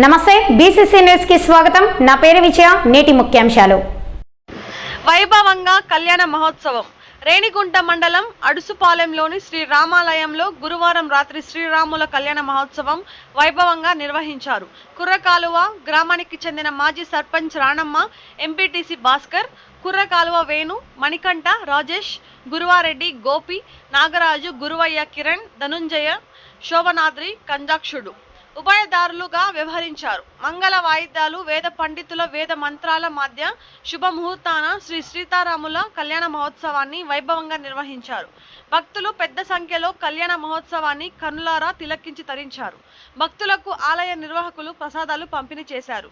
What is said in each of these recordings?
నమస్తే బీసీసీ న్యూస్కి స్వాగతం. నా పేరు విజయ నేటి ముఖ్యాంశాలు. వైభవంగా కళ్యాణ మహోత్సవం. రేణిగుంట మండలం అడుసుపాలెంలోని శ్రీ రామాలయంలో గురువారం రాత్రి శ్రీరాముల కళ్యాణ మహోత్సవం వైభవంగా నిర్వహించారు. కుర్రకాలువ గ్రామానికి చెందిన మాజీ సర్పంచ్ రాణమ్మ ఎంపీటీసీ భాస్కర్ కుర్రకాలువ వేణు మణికంఠ రాజేష్ గురువారెడ్డి గోపి నాగరాజు గురువయ్య కిరణ్ ధనుంజయ శోభనాద్రి కంజాక్షుడు. ఉభయదారులుగా వ్యవహరించారు. మంగళ వాయిద్యాలు వేద పండితుల వేద మంత్రాల మధ్య శుభముహూర్తాన శ్రీ సీతారాముల కళ్యాణ మహోత్సవాన్ని వైభవంగా నిర్వహించారు. భక్తులు పెద్ద సంఖ్యలో కళ్యాణ మహోత్సవాన్ని కనులారా తిలకించి తరించారు. భక్తులకు ఆలయ నిర్వాహకులు ప్రసాదాలు పంపిణీ చేశారు.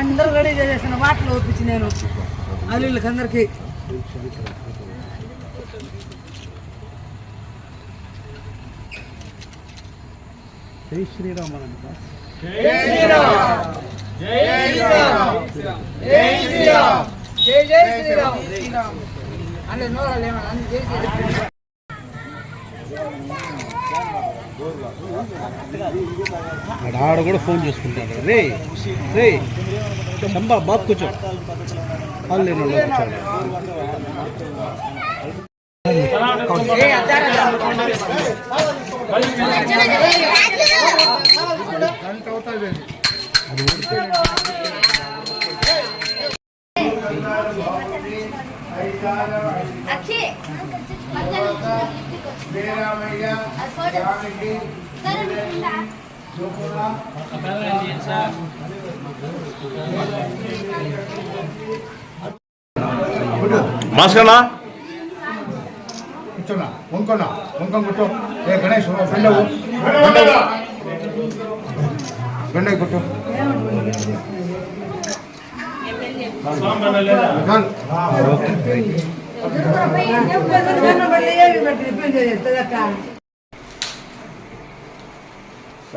అందరూ రెడీ చేసేసిన వాటిలో ఒప్పించి నేను అల్లుళ్ళకి అందరికి. జై శ్రీరామ్ జై జై శ్రీరామ్. అంటే అన్ని జై శ్రీరామ్. ఆడ ఆడ కూడా ఫోన్ చేసుకుంటారు రే రే చంబా బాబు కూర్చో. వాళ్ళు లేని వాళ్ళు కూర్చోండి భాస్కర్నా కూర్చోనా? వంకోనా? వంకం కూర్చో. ఏ గణేష్ బెండవు బెండవు బెండవి కూర్చో. ఏమి